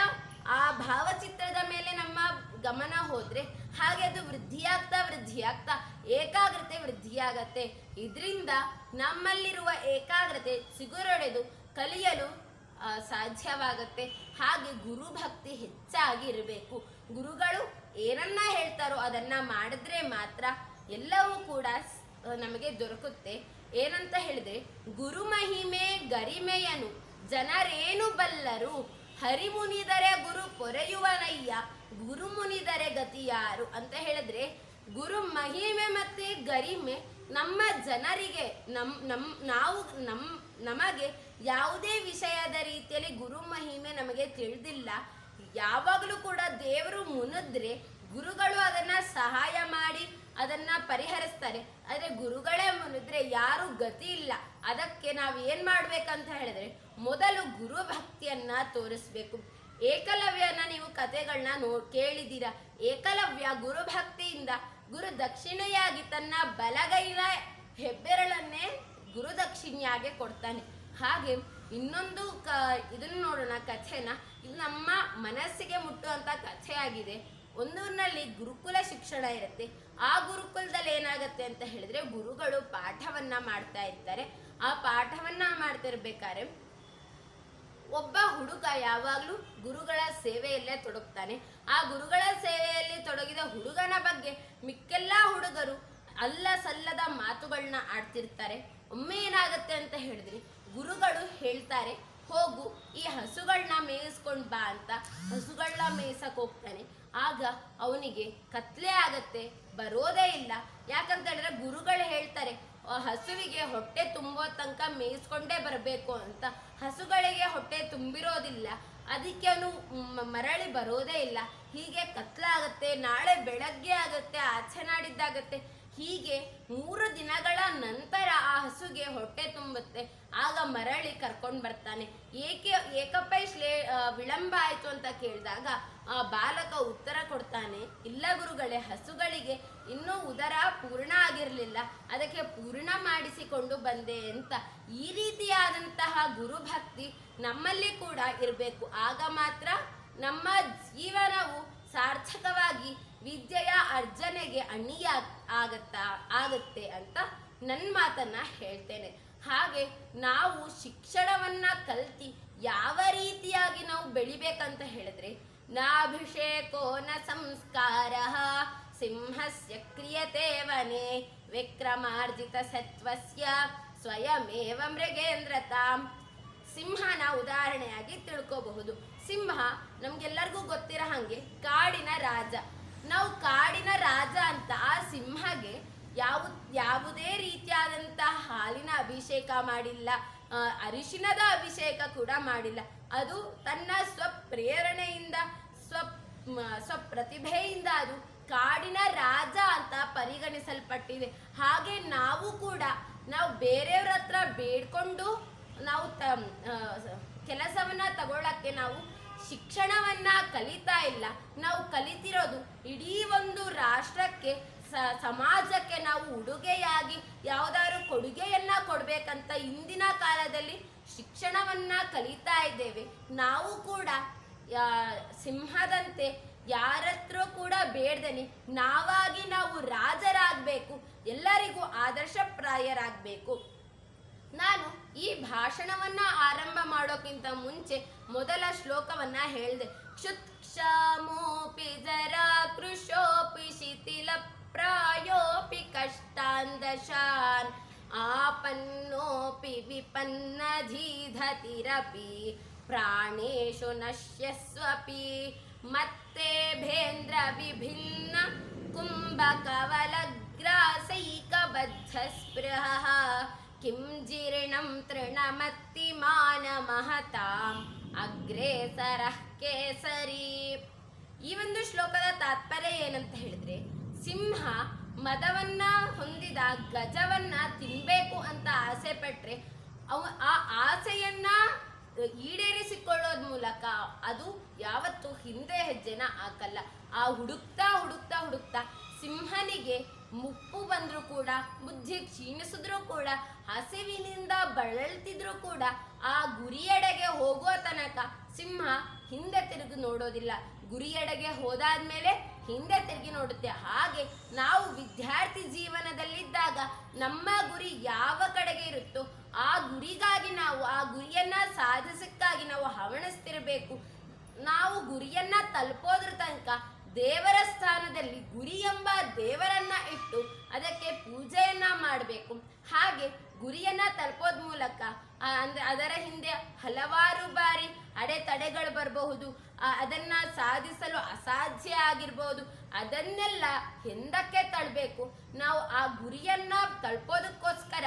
ಆ ಭಾವಚಿತ್ರದ ಮೇಲೆ ನಮ್ಮ ಗಮನ ಹೋದ್ರೆ ಹಾಗೆ ಅದು ವೃದ್ಧಿಯಾಗ್ತಾ ವೃದ್ಧಿಯಾಗ್ತಾ ಏಕಾಗ್ರತೆ ವೃದ್ಧಿಯಾಗತ್ತೆ. ಇದರಿಂದ ನಮ್ಮಲ್ಲಿರುವ ಏಕಾಗ್ರತೆ ಸಿಗುರೊಡೆದು ಕಲಿಯಲು ಸಾಧ್ಯವಾಗತ್ತೆ. ಹಾಗೆ ಗುರು ಭಕ್ತಿ ಹೆಚ್ಚಾಗಿ ಇರಬೇಕು. ಗುರುಗಳು ಏನನ್ನ ಹೇಳ್ತಾರೋ ಅದನ್ನ ಮಾಡಿದ್ರೆ ಮಾತ್ರ ಎಲ್ಲವೂ ಕೂಡ ನಮಗೆ ದೊರಕುತ್ತೆ. ಏನಂತ ಹೇಳಿದ್ರೆ ಗುರು ಮಹಿಮೆ ಗರಿಮೆಯನು, ಜನರೇನು ಬಲ್ಲರು, ಹರಿಮುನಿದರೆ ಗುರು ಪೊರೆಯುವನಯ್ಯ. ಗುರು ಮುನಿದರೆ ಗತಿಯಾರು ಅಂತ ಹೇಳಿದ್ರೆ, ಗುರು ಮಹಿಮೆ ಮತ್ತೆ ಗರಿಮೆ ನಮ್ಮ ಜನರಿಗೆ, ನಮ್ ನಮ್, ನಾವು, ನಮ್, ನಮಗೆ ಯಾವುದೇ ವಿಷಯದ ರೀತಿಯಲ್ಲಿ ಗುರು ಮಹಿಮೆ ನಮಗೆ ತಿಳಿದಿಲ್ಲ. ಯಾವಾಗಲೂ ಕೂಡ ದೇವರು ಮುನಿದ್ರೆ ಗುರುಗಳು ಅದನ್ನ ಸಹಾಯ ಮಾಡಿ ಅದನ್ನ ಪರಿಹರಿಸ್ತಾರೆ. ಆದರೆ ಗುರುಗಳೇ ಮುನಿದ್ರೆ ಯಾರು ಗತಿ ಇಲ್ಲ. ಅದಕ್ಕೆ ನಾವು ಏನ್ ಮಾಡ್ಬೇಕಂತ ಹೇಳಿದ್ರೆ, ಮೊದಲು ಗುರು ಭಕ್ತಿಯನ್ನ ತೋರಿಸ್ಬೇಕು. ಏಕಲವ್ಯನ ನೀವು ಕಥೆಗಳನ್ನ ನೋ ಕೇಳಿದ್ದೀರಾ ಏಕಲವ್ಯ ಗುರು ಭಕ್ತಿಯಿಂದ ಗುರು ದಕ್ಷಿಣೆಯಾಗಿ ತನ್ನ ಬಲಗೈನ ಹೆಬ್ಬೆರಳನ್ನೇ ಗುರು ದಕ್ಷಿಣೆಯಾಗಿ ಕೊಡ್ತಾನೆ. ಹಾಗೆ ಇನ್ನೊಂದು ಕ, ಇದನ್ನು ನೋಡೋಣ ಕಥೆನ. ಇದು ನಮ್ಮ ಮನಸ್ಸಿಗೆ ಮುಟ್ಟುವಂತ ಕಥೆಯಾಗಿದೆ. ಒಂದೂರಿನಲ್ಲಿ ಗುರುಕುಲ ಶಿಕ್ಷಣ ಇರುತ್ತೆ. ಆ ಗುರುಕುಲದಲ್ಲಿ ಏನಾಗುತ್ತೆ ಅಂತ ಹೇಳಿದ್ರೆ ಗುರುಗಳು ಪಾಠವನ್ನ ಮಾಡ್ತಾ ಇರ್ತಾರೆ. ಆ ಪಾಠವನ್ನ ಮಾಡ್ತಿರ್ಬೇಕಾದ್ರೆ ಒಬ್ಬ ಹುಡುಗ ಯಾವಾಗಲೂ ಗುರುಗಳ ಸೇವೆಯಲ್ಲೇ ತೊಡಗ್ತಾನೆ. ಆ ಗುರುಗಳ ಸೇವೆಯಲ್ಲಿ ತೊಡಗಿದ ಹುಡುಗನ ಬಗ್ಗೆ ಮಿಕ್ಕೆಲ್ಲ ಹುಡುಗರು ಅಲ್ಲ ಸಲ್ಲದ ಮಾತುಗಳನ್ನ ಆಡ್ತಿರ್ತಾರೆ. ಒಮ್ಮೆ ಏನಾಗುತ್ತೆ ಅಂತ ಹೇಳಿದ್ರಿ ಗುರುಗಳು ಹೇಳ್ತಾರೆ, ಹೋಗು, ಈ ಹಸುಗಳನ್ನ ಮೇಯಿಸ್ಕೊಂಡು ಬಾ ಅಂತ. ಹಸುಗಳನ್ನ ಮೇಯ್ಸಕ್ ಹೋಗ್ತಾನೆ. ಆಗ ಅವನಿಗೆ ಕತ್ಲೆ ಆಗತ್ತೆ, ಬರೋದೇ ಇಲ್ಲ. ಯಾಕಂತ ಹೇಳಿದ್ರೆ ಗುರುಗಳು ಹೇಳ್ತಾರೆ ಹಸುವಿಗೆ ಹೊಟ್ಟೆ ತುಂಬೋ ತನಕ ಮೇಯಿಸ್ಕೊಂಡೇ ಬರಬೇಕು ಅಂತ. ಹಸುಗಳಿಗೆ ಹೊಟ್ಟೆ ತುಂಬಿರೋದಿಲ್ಲ. ಅದಕ್ಕೆ ಅವನು ಮರಳಿ ಬರೋದೇ ಇಲ್ಲ. ಹೀಗೆ ಕತ್ಲಾಗತ್ತೆ, ನಾಳೆ ಬೆಳಗ್ಗೆ ಆಗತ್ತೆ, ಆಚೆ ನಾಡಿದ್ದಾಗತ್ತೆ. ಹೀಗೆ ಮೂರು ದಿನಗಳ ನಂತರ ಆ ಹಸುಗೆ ಹೊಟ್ಟೆ ತುಂಬುತ್ತೆ ಆಗ ಮರಳಿ ಕರ್ಕೊಂಡು ಬರ್ತಾನೆ. ಏಕೆ, ಏಕಪ್ಪ ಶ್ಲೇ ವಿಳಂಬ ಆಯಿತು ಅಂತ ಕೇಳಿದಾಗ, ಆ ಬಾಲಕ ಉತ್ತರ ಕೊಡ್ತಾನೆ, ಇಲ್ಲ ಗುರುಗಳೇ, ಹಸುಗಳಿಗೆ ಇನ್ನೂ ಉದರ ಪೂರ್ಣ ಆಗಿರಲಿಲ್ಲ, ಅದಕ್ಕೆ ಪೂರ್ಣ ಮಾಡಿಸಿಕೊಂಡು ಬಂದೆ ಅಂತ. ಈ ರೀತಿಯಾದಂತಹ ಗುರುಭಕ್ತಿ ನಮ್ಮಲ್ಲಿ ಕೂಡ ಇರಬೇಕು. ಆಗ ಮಾತ್ರ ನಮ್ಮ ಜೀವನವು ಸಾರ್ಥಕವಾಗಿ ವಿದ್ಯೆಯ ಅರ್ಜನೆಗೆ ಅಣಿಯ, ಆಗತ್ತಾ, ಆಗತ್ತೆ ಅಂತ ನನ್ನ ಮಾತನ್ನ ಹೇಳ್ತೇನೆ. ಹಾಗೆ ನಾವು ಶಿಕ್ಷಣವನ್ನ ಕಲ್ತಿ ಯಾವ ರೀತಿಯಾಗಿ ನಾವು ಬೆಳಿಬೇಕಂತ ಹೇಳಿದ್ರೆ, ನಾಭಿಷೇಕೋ ನ ಸಂಸ್ಕಾರ ಸಿಂಹಸ್ಯ ಕ್ರಿಯತೆ ವನೆ ವಿಕ್ರಮಾರ್ಜಿತ ಸತ್ವಸ್ಯ ಸ್ವಯಮೇವ ಮೃಗೇಂದ್ರತಾಂ. ಸಿಂಹನ ಉದಾಹರಣೆಯಾಗಿ ತಿಳ್ಕೋಬಹುದು. ಸಿಂಹ ನಮ್ಗೆಲ್ಲರಿಗೂ ಗೊತ್ತಿರೋ ಹಾಗೆ ಕಾಡಿನ ರಾಜ. ನಾವು ಕಾಡಿನ ರಾಜ ಅಂತ ಆ ಸಿಂಹಗೆ ಯಾವ, ಯಾವುದೇ ರೀತಿಯಾದಂತಹ ಹಾಲಿನ ಅಭಿಷೇಕ ಮಾಡಿಲ್ಲ. ಅರಿಶಿನದ ಅಭಿಷೇಕ ಕೂಡ ಮಾಡಿಲ್ಲ. ಅದು ತನ್ನ ಸ್ವಪ್ರೇರಣೆಯಿಂದ ಸ್ವ ಸ್ವಪ್ರತಿಭೆಯಿಂದ ಅದು ಕಾಡಿನ ರಾಜ ಅಂತ ಪರಿಗಣಿಸಲ್ಪಟ್ಟಿದೆ. ಹಾಗೆ ನಾವು ಕೂಡ, ನಾವು ಬೇರೆಯವ್ರ ಹತ್ರ ಬೇಡ್ಕೊಂಡು ನಾವು ತ ಕೆಲಸವನ್ನ ತಗೊಳ್ಳಕ್ಕೆ ನಾವು ಶಿಕ್ಷಣವನ್ನ ಕಲಿತಾ ಇಲ್ಲ. ನಾವು ಕಲಿತಿರೋದು ಇಡೀ ಒಂದು ರಾಷ್ಟ್ರಕ್ಕೆ ಸಮಾಜಕ್ಕೆ ನಾವು ಉಡುಗೆಯಾಗಿ ಯಾವುದಾದ್ರು ಕೊಡುಗೆಯನ್ನ ಕೊಡ್ಬೇಕಂತ ಇಂದಿನ ಕಾಲದಲ್ಲಿ ಶಿಕ್ಷಣವನ್ನ ಕಲಿತಾ ಇದ್ದೇವೆ. ನಾವು ಕೂಡ ಸಿಂಹದಂತೆ ಯಾರತ್ರ ಕೂಡ ಬೇಡ್ದೇನೆ. ನಾವಾಗಿ ನಾವು ರಾಜರಾಗಬೇಕು, ಎಲ್ಲರಿಗೂ ಆದರ್ಶಪ್ರಾಯರಾಗಬೇಕು. ನಾನು ಈ ಭಾಷಣವನ್ನ ಆರಂಭ ಮಾಡೋಕ್ಕಿಂತ ಮುಂಚೆ ಮೊದಲ ಶ್ಲೋಕವನ್ನ ಹೇಳಿದೆ. ಕ್ಷುತ್ಕ್ಷಮೋಪಿ ಜರ ಕೃಶೋಪಿ ಶಿಥಿಲ ಪ್ರಾಯೋಪಿ ಕಷ್ಟಾಂದಶಾನ್ ಆಪನ್ನೋಪಿ ವಿಪನ್ನ ಧೀಧತಿರಪಿ ಪ್ರಾಣೇಶು ನಶ್ಯಸ್ವಪಿ ಮತ್ತೆ ಭೇಂದ್ರ ವಿಭಿನ್ನ ಕುಂಭಕವಲಗ್ರಾಸೈಕಬದ್ಧ ಸ್ಪೃಹ किं जीर्णं तृणमत्तिमानमहताम् ಅಗ್ರೇಸರಃ ಕೇಸರಿ ಈ ಒಂದು ಶ್ಲೋಕದ ತಾತ್ಪರ್ಯ ಏನಂತ ಹೇಳಿದ್ರೆ ಸಿಂಹ ಮದವನ್ನ ಹೊಂದಿದ ಗಜವನ್ನ ತಿನ್ಬೇಕು ಅಂತ ಆಸೆ ಪಟ್ರೆ ಅವ ಆ ಆಸೆಯನ್ನ ಈಡೇರಿಸಿಕೊಳ್ಳೋದ್ ಮೂಲಕ ಅದು ಯಾವತ್ತು ಹಿಂದೆ ಹೆಜ್ಜೆನ ಹಾಕಲ್ಲ. ಆ ಹುಡುಕ್ತಾ ಹುಡುಕ್ತಾ ಹುಡುಕ್ತಾ ಸಿಂಹನಿಗೆ ಮುಪ್ಪು ಬಂದರೂ ಕೂಡ, ಬುದ್ಧಿ ಕ್ಷೀಣಿಸಿದ್ರೂ ಕೂಡ, ಹಸಿವಿನಿಂದ ಬಳಲ್ತಿದ್ರು ಕೂಡ ಆ ಗುರಿಯೆಡೆಗೆ ಹೋಗುವ ತನಕ ಸಿಂಹ ಹಿಂದೆ ತಿರುಗಿ ನೋಡೋದಿಲ್ಲ. ಗುರಿಯೆಡೆಗೆ ಹೋದಾದ್ಮೇಲೆ ಹಿಂದೆ ತಿರುಗಿ ನೋಡುತ್ತೆ. ಹಾಗೆ ನಾವು ವಿದ್ಯಾರ್ಥಿ ಜೀವನದಲ್ಲಿದ್ದಾಗ ನಮ್ಮ ಗುರಿ ಯಾವ ಕಡೆಗೆ ಇರುತ್ತೋ ಆ ಗುರಿಗಾಗಿ ನಾವು, ಆ ಗುರಿಯನ್ನ ಸಾಧಿಸಕ್ಕಾಗಿ ನಾವು ಹವಣಿಸ್ತಿರಬೇಕು. ನಾವು ಗುರಿಯನ್ನ ತಲುಪೋದ್ರ ತನಕ ದೇವರ ಸ್ಥಾನದಲ್ಲಿ ಗುರಿ ಎಂಬ ದೇವರನ್ನ ಇಟ್ಟು ಅದಕ್ಕೆ ಪೂಜೆಯನ್ನ ಮಾಡಬೇಕು. ಹಾಗೆ ಗುರಿಯನ್ನ ತಲುಪೋದ್ ಮೂಲಕ ಅಂದ್ರೆ ಅದರ ಹಿಂದೆ ಹಲವಾರು ಬಾರಿ ಅಡೆತಡೆಗಳು ಬರಬಹುದು. ಅದನ್ನ ಸಾಧಿಸಲು ಅಸಾಧ್ಯ ಆಗಿರ್ಬೋದು. ಅದನ್ನೆಲ್ಲ ಹಿಂದಕ್ಕೆ ತಳ್ಳಬೇಕು ನಾವು ಆ ಗುರಿಯನ್ನ ತಳ್ಪೋದಕ್ಕೋಸ್ಕರ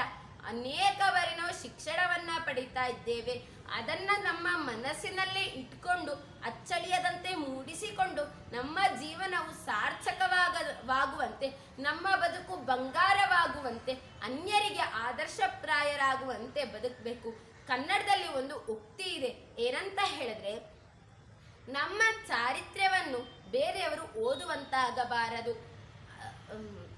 ಅನೇಕ ಬಾರಿ ನಾವು ಶಿಕ್ಷಣವನ್ನ ಪಡಿತಾ ಇದ್ದೇವೆ. ಅದನ್ನ ನಮ್ಮ ಮನಸ್ಸಿನಲ್ಲೇ ಇಟ್ಕೊಂಡು, ಅಚ್ಚಳಿಯದಂತೆ ಮೂಡಿಸಿಕೊಂಡು, ನಮ್ಮ ಜೀವನವು ಸಾರ್ಥಕವಾಗವಾಗುವಂತೆ, ನಮ್ಮ ಬದುಕು ಬಂಗಾರವಾಗುವಂತೆ, ಅನ್ಯರಿಗೆ ಆದರ್ಶಪ್ರಾಯರಾಗುವಂತೆ ಬದುಕಬೇಕು. ಕನ್ನಡದಲ್ಲಿ ಒಂದು ಉಕ್ತಿ ಇದೆ. ಏನಂತ ಹೇಳಿದ್ರೆ ನಮ್ಮ ಚಾರಿತ್ರ್ಯವನ್ನು ಬೇರೆಯವರು ಓದುವಂತಾಗಬಾರದು.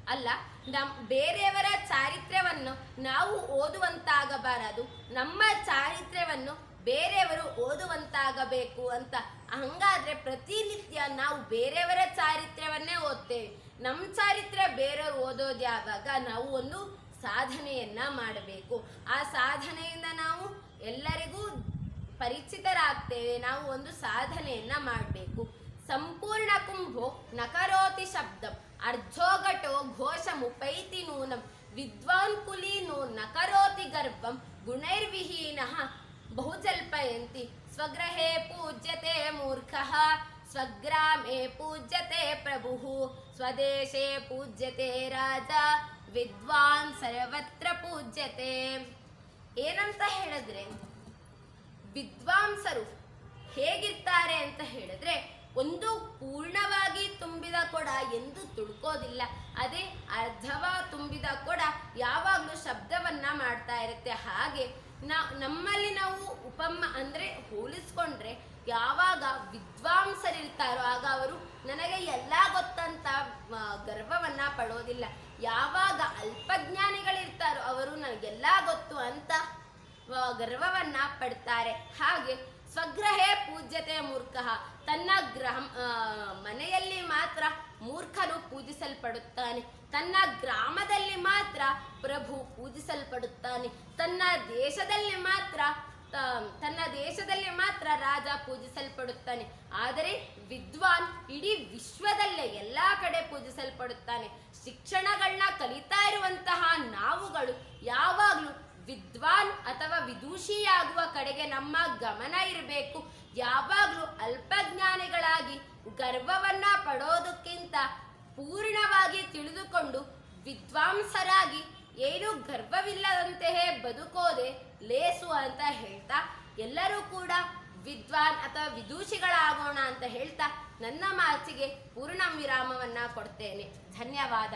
ಅಲ್ಲ ನಮ್ಮ ಬೇರೆಯವರ ಚಾರಿತ್ರ್ಯವನ್ನು ನಾವು ಓದುವಂತಾಗಬಾರದು. ನಮ್ಮ ಚಾರಿತ್ರ್ಯವನ್ನು ಬೇರೆಯವರು ಓದುವಂತಾಗಬೇಕು ಅಂತ ಹಂಗಾದ್ರೆ ಪ್ರತಿನಿತ್ಯ ನಾವು ಬೇರೆಯವರ ಚಾರಿತ್ರ್ಯವನ್ನೇ ಓದ್ತೇವೆ. ನಮ್ಮ ಚಾರಿತ್ರ್ಯ ಬೇರೆಯವರು ಓದೋದು ಯಾವಾಗ ನಾವು ಒಂದು ಸಾಧನೆಯನ್ನ ಮಾಡಬೇಕು. ಆ ಸಾಧನೆಯಿಂದ ನಾವು ಎಲ್ಲರಿಗೂ ಪರಿಚಿತರಾಗ್ತೇವೆ, ನಾವು ಒಂದು ಸಾಧನೆಯನ್ನ ಮಾಡಬೇಕು. ಸಂಪೂರ್ಣ ಕುಂಭೋ ನಕರೋತಿ ಶಬ್ದಂ, ಅರ್ಧೋಘಟೋ ಘೋಷಮುಪೈತಿ ನೂನಂ ವಿದ್ವಾನ್ ಕುಲೀನೋ ನಕರೋತಿ ಗರ್ಭಂ, ಗುಣೈರ್ವಿಹೀನಃ ಬಹುಜಲ್ಪಯಂತಿ ಸ್ವಗೃಹೇ ಪೂಜ್ಯತೆ ಮೂರ್ಖಃ, ಸ್ವಗ್ರಾಮೇ ಪೂಜ್ಯತೆ ಪ್ರಭುಃ, ಸ್ವದೇಶೇ ಪೂಜ್ಯತೆ ರಾಜ, ವಿದ್ವಾನ್ ಸರ್ವತ್ರ ಪೂಜ್ಯತೆ. ಏನಂತ ಹೇಳಿದ್ರೆ ವಿದ್ವಾಂಸರು ಹೇಗಿರ್ತಾರೆ ಅಂತ ಹೇಳಿದ್ರೆ, ಒಂದು ಪೂರ್ಣವಾಗಿ ತುಂಬಿದ ಕೊಡ ಎಂದು ತುಳ್ಕೋದಿಲ್ಲ. ಅದೇ ಅರ್ಧವ ತುಂಬಿದ ಕೊಡ ಯಾವಾಗಲೂ ಶಬ್ದವನ್ನ ಮಾಡ್ತಾ ಇರುತ್ತೆ. ಹಾಗೆ ನಾ, ನಮ್ಮಲ್ಲಿ ನಾವು ಉಪಮ ಅಂದ್ರೆ ಹೋಲಿಸ್ಕೊಂಡ್ರೆ ಯಾವಾಗ ವಿದ್ವಾಂಸರಿರ್ತಾರೋ ಆಗ ಅವರು ನನಗೆ ಎಲ್ಲ ಗೊತ್ತಂತ ಗರ್ವವನ್ನ ಪಡೋದಿಲ್ಲ. ಯಾವಾಗ ಅಲ್ಪಜ್ಞಾನಿಗಳಿರ್ತಾರೋ ಅವರು ನನಗೆಲ್ಲ ಗೊತ್ತು ಅಂತ ಗರ್ವವನ್ನ ಪಡ್ತಾರೆ. ಹಾಗೆ ಸ್ವಗ್ರಹೇ ಪೂಜ್ಯತೆ ಮೂರ್ಖ. ತನ್ನ ಗ್ರಹ ಮನೆಯಲ್ಲಿ ಮಾತ್ರ ಮೂರ್ಖನು ಪೂಜಿಸಲ್ಪಡುತ್ತಾನೆ. ತನ್ನ ಗ್ರಾಮದಲ್ಲಿ ಮಾತ್ರ ಪ್ರಭು ಪೂಜಿಸಲ್ಪಡುತ್ತಾನೆ. ತನ್ನ ದೇಶದಲ್ಲಿ ಮಾತ್ರ ತನ್ನ ದೇಶದಲ್ಲಿ ಮಾತ್ರ ರಾಜ ಪೂಜಿಸಲ್ಪಡುತ್ತಾನೆ. ಆದರೆ ವಿದ್ವಾನ್ ಇಡೀ ವಿಶ್ವದಲ್ಲೇ ಎಲ್ಲ ಕಡೆ ಪೂಜಿಸಲ್ಪಡುತ್ತಾನೆ. ಶಿಕ್ಷಣಗಳನ್ನ ಕಲಿತಾ ಇರುವಂತಹ ನಾವುಗಳು ಯಾವಾಗಲೂ ವಿದ್ವಾನ್ ಅಥವಾ ವಿದೂಷಿಯಾಗುವ ಕಡೆಗೆ ನಮ್ಮ ಗಮನ ಇರಬೇಕು. ಯಾವಾಗಲೂ ಅಲ್ಪಜ್ಞಾನಿಗಳಾಗಿ ಗರ್ವವನ್ನ ಪಡೋದಕ್ಕಿಂತ ಪೂರ್ಣವಾಗಿ ತಿಳಿದುಕೊಂಡು ವಿದ್ವಾಂಸರಾಗಿ ಏನು ಗರ್ವವಿಲ್ಲದಂತೆಯೇ ಬದುಕೋದೆ ಲೇಸು ಅಂತ ಹೇಳ್ತಾ, ಎಲ್ಲರೂ ಕೂಡ ವಿದ್ವಾನ್ ಅಥವಾ ವಿದೂಷಿಗಳಾಗೋಣ ಅಂತ ಹೇಳ್ತಾ ನನ್ನ ಮಾತಿಗೆ ಪೂರ್ಣ ವಿರಾಮವನ್ನ ಕೊಡ್ತೇನೆ. ಧನ್ಯವಾದ